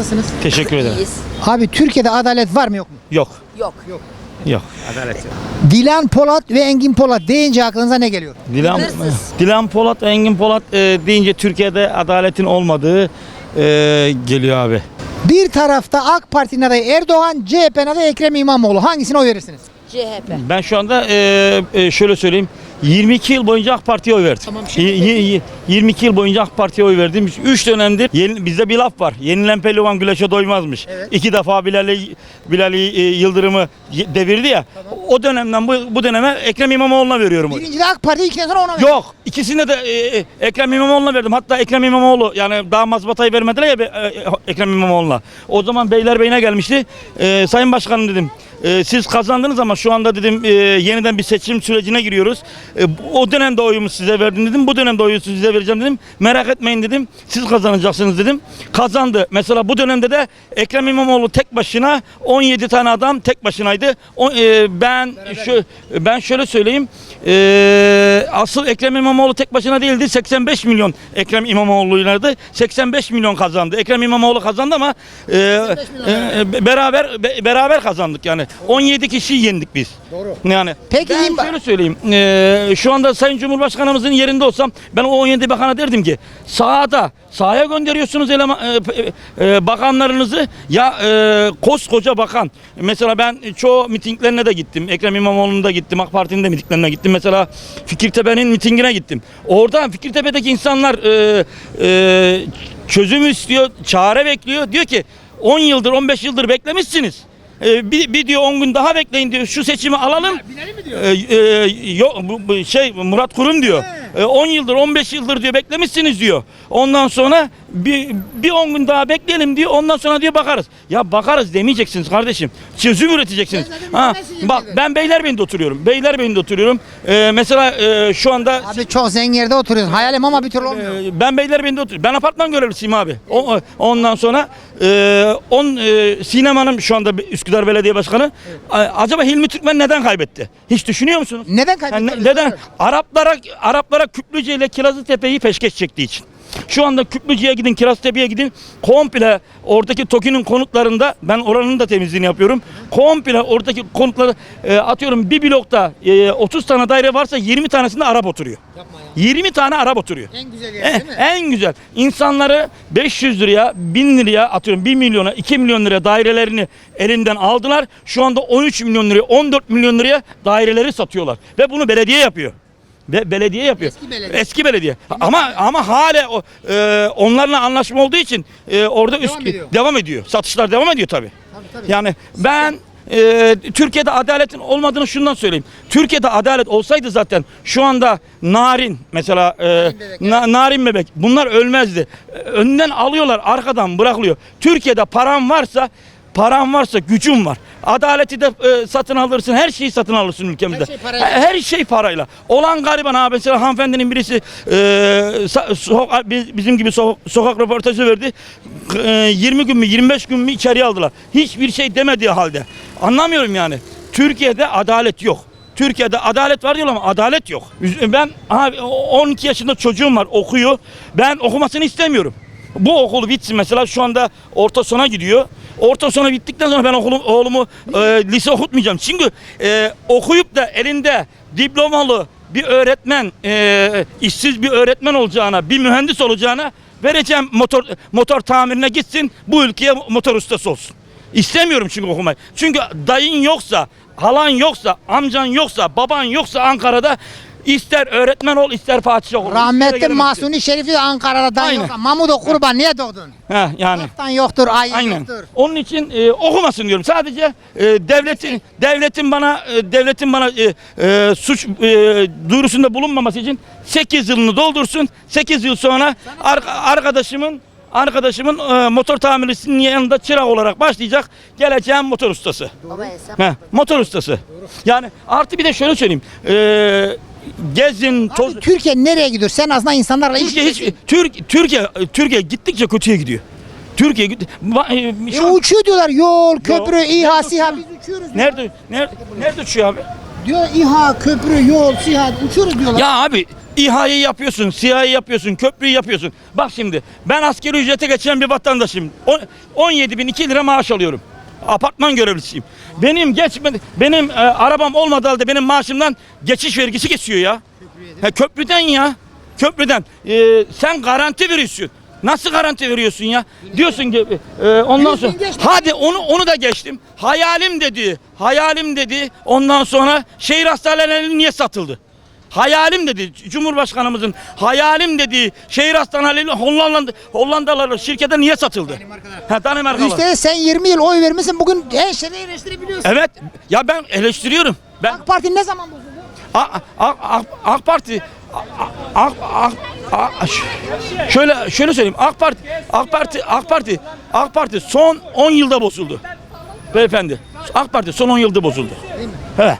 Nasılsınız? Teşekkür ederim. İyiyiz. Abi Türkiye'de adalet var mı yok mu? Yok. Yok. Yok. Dilan Polat ve Engin Polat deyince aklınıza ne geliyor? Dilan, Hırsız. Dilan Polat, Engin Polat e, deyince Türkiye'de adaletin olmadığı e, geliyor abi. Bir tarafta AK Parti'nin adayı Erdoğan, CHP'nin adayı Ekrem İmamoğlu. Hangisine oy verirsiniz? CHP. Ben şu anda e, e, şöyle söyleyeyim. 22 yıl boyunca AK Parti'ye oy verdim. Tamam, şimdi Y- y- y- 22 yıl boyunca AK Parti'ye oy verdim. 3 dönemdir yeni, bizde bir laf var. Yenilen pehlivan güleşe doymazmış. Evet. İki defa Bilal'i Bilal Yıldırım'ı y- devirdi ya. O dönemden bu, bu döneme Ekrem İmamoğlu'na veriyorum. Birinci de AK Parti, ikinciden sonra ona veriyor. Yok. ikisine de e, e, Ekrem İmamoğlu'na verdim. Hatta Ekrem İmamoğlu yani daha mazbatayı vermediler ya be- e, Ekrem İmamoğlu'na. O zaman Beylerbeyi'ne gelmişti. E, Sayın Başkanım dedim. e, siz kazandınız ama şu anda dedim e, yeniden bir seçim sürecine giriyoruz. E, o dönemde oyumu size verdim dedim. Bu dönemde oyu size vereceğim dedim. Merak etmeyin dedim. Siz kazanacaksınız dedim. Kazandı. Mesela bu dönemde de Ekrem İmamoğlu tek başına 17 tane adam tek başınaydı. O, e, ben şu ben şöyle söyleyeyim. E, asıl Ekrem İmamoğlu tek başına değildi. 85 milyon Ekrem İmamoğlu'ylaydı. 85 milyon kazandı. Ekrem İmamoğlu kazandı ama e, e, beraber be- beraber kazandık yani. 17 kişi yendik biz. Doğru. Yani Peki, ben şöyle söyleyeyim. E, şu anda Sayın Cumhurbaşkanımızın yerinde olsam ben o 17 bakana derdim ki sahada sahaya gönderiyorsunuz eleman, e, e, e, bakanlarınızı ya e, koskoca bakan. Mesela ben çoğu mitinglerine de gittim. Ekrem İmamoğlu'nun da gittim. AK Parti'nin de mitinglerine gittim. Mesela Fikirtepe'nin mitingine gittim. Orada Fikirtepe'deki insanlar e, e, çözüm istiyor, çare bekliyor. Diyor ki 10 yıldır 15 yıldır beklemişsiniz. E, bir, bir diyor 10 gün daha bekleyin diyor. Şu seçimi alalım. Ee, e, yok bu, bu şey Murat Kurum diyor. Ee, 10 yıldır 15 yıldır diyor beklemişsiniz diyor. Ondan sonra bir bir 10 gün daha bekleyelim diyor. Ondan sonra diyor bakarız. Ya bakarız demeyeceksiniz kardeşim. Çözüm üreteceksiniz. Ha, bak ben Beylerbeyi'nde oturuyorum. Beylerbeyi'nde oturuyorum. Ee, mesela e, şu anda Abi çok zengin yerde oturuyorsun. Hayalim ama bir türlü olmuyor. ee, Ben Beylerbeyi'nde oturuyorum. Ben apartman görevlisiyim abi. O, ondan sonra e, on e, Sinem Hanım şu anda Üsküdar Belediye Başkanı. A- Acaba Hilmi Türkmen neden kaybetti? Hiç düşünüyor musunuz? Neden Yani ne- neden? Araplara Araplara Küplüce ile Kirazlıtepe'yi peşkeş çektiği için. Şu anda Küplüce'ye gidin, Kirazlıtepe'ye gidin. Komple oradaki TOKİ'nin konutlarında ben oranın da temizliğini yapıyorum. Komple oradaki konutları e, atıyorum bir blokta e, 30 tane daire varsa 20 tanesinde Arap oturuyor. 20 tane Arap oturuyor. En güzel Eh, en güzel. İnsanları 500 liraya, 1000 liraya atıyorum 1 milyona, 2 milyon liraya dairelerini elinden aldılar. Şu anda 13 milyon liraya, 14 milyon liraya daireleri satıyorlar. Ve bunu belediye yapıyor. Ve belediye yapıyor. Eski belediye. Eski belediye. Ama ama hala o, e, onlarla anlaşma olduğu için e, orada üst ediyor. devam ediyor. Satışlar devam ediyor tabii. Tabii, tabii. Yani ben e, Türkiye'de adaletin olmadığını şundan söyleyeyim. Türkiye'de adalet olsaydı zaten şu anda narin mesela e, bebek, na- narin bebek bunlar ölmezdi. E, Önden alıyorlar arkadan bırakılıyor. Türkiye'de paran varsa paran varsa gücün var. Adaleti de e, satın alırsın. Her şeyi satın alırsın ülkemizde. Her şey parayla. Her- her şey parayla. Olan gariban abi mesela hanımefendinin birisi e, so- bi- bizim gibi so- sokak röportajı verdi. E, 20 gün mü 25 gün mü içeriye aldılar. Hiçbir şey demediği halde. Anlamıyorum yani. Türkiye'de adalet yok. Türkiye'de adalet var diyorlar ama adalet yok. Ben abi 12 yaşında çocuğum var okuyor. Ben okumasını istemiyorum. Bu okulu bitsin mesela şu anda orta sona gidiyor. Orta sona bittikten sonra ben okulu, oğlumu e, lise okutmayacağım. Çünkü e, okuyup da elinde diplomalı bir öğretmen, e, işsiz bir öğretmen olacağına, bir mühendis olacağına vereceğim motor motor tamirine gitsin bu ülkeye motor ustası olsun. İstemiyorum çünkü okumayı. Çünkü dayın yoksa, halan yoksa, amcan yoksa, baban yoksa Ankara'da ister öğretmen ol ister Fatih ol. Rahmetli. Mahsuni Şerif'i de Ankara'da Aynen. yok. Mahmut Kurban niye doğdun? Heh, yani. Kaptan yoktur, ayı Aynen. yoktur. Onun için e, okumasın diyorum. Sadece e, devletin devletin bana e, devletin bana e, e, suç e, duyurusunda bulunmaması için 8 yılını doldursun. 8 yıl sonra ar- arkadaşımın arkadaşımın e, motor tamircisinin yanında çırak olarak başlayacak. Geleceğim motor ustası. Baba hesap. He, motor ustası. Yani artı bir de şöyle söyleyeyim. E, gezin, toz, Abi Türkiye nereye gidiyor? Sen aslında insanlarla iş Türkiye hiç Türk Türkiye Türkiye gittikçe kötüye gidiyor. Türkiye gitti. Ba- e, E, şu- uçuyor diyorlar yol, köprü. İHA, Nerede SİHA. uçuyor? Biz uçuyoruz. Nerede nerede nerede uçuyor abi? Diyor İHA, köprü, yol, SİHA uçuyoruz diyorlar. Ya abi İHA'yı yapıyorsun, SİHA'yı yapıyorsun, köprüyü yapıyorsun. Bak şimdi ben askeri ücrete geçen bir vatandaşım. On- 17 bin 2 lira maaş alıyorum. Apartman görevlisiyim. Benim geçme, benim e, arabam olmadığı halde benim maaşımdan geçiş vergisi geçiyor ya. Ha, köprüden ya. Köprüden. E, sen garanti veriyorsun. Nasıl garanti veriyorsun ya? Diyorsun ki e, ondan sonra geçmedi. hadi onu onu da geçtim. Hayalim dedi. Hayalim dedi. Ondan sonra şehir hastaneleri niye satıldı? Hayalim dedi Cumhurbaşkanımızın hayalim dediği şehir hastaneleri Hollanda Hollandalı şirkete niye satıldı? Ha Danimarkalı. İşte sen 20 yıl oy vermişsin bugün her şeyi eleştirebiliyorsun. Evet. Ya ben eleştiriyorum. Ben AK Parti ne zaman bozuldu? AK, AK, AK, AK Parti AK, AK, AK- şöyle şöyle söyleyeyim. AK Parti AK Parti AK Parti AK Parti son 10 yılda bozuldu. Beyefendi. AK Parti son 10 yılda bozuldu. He.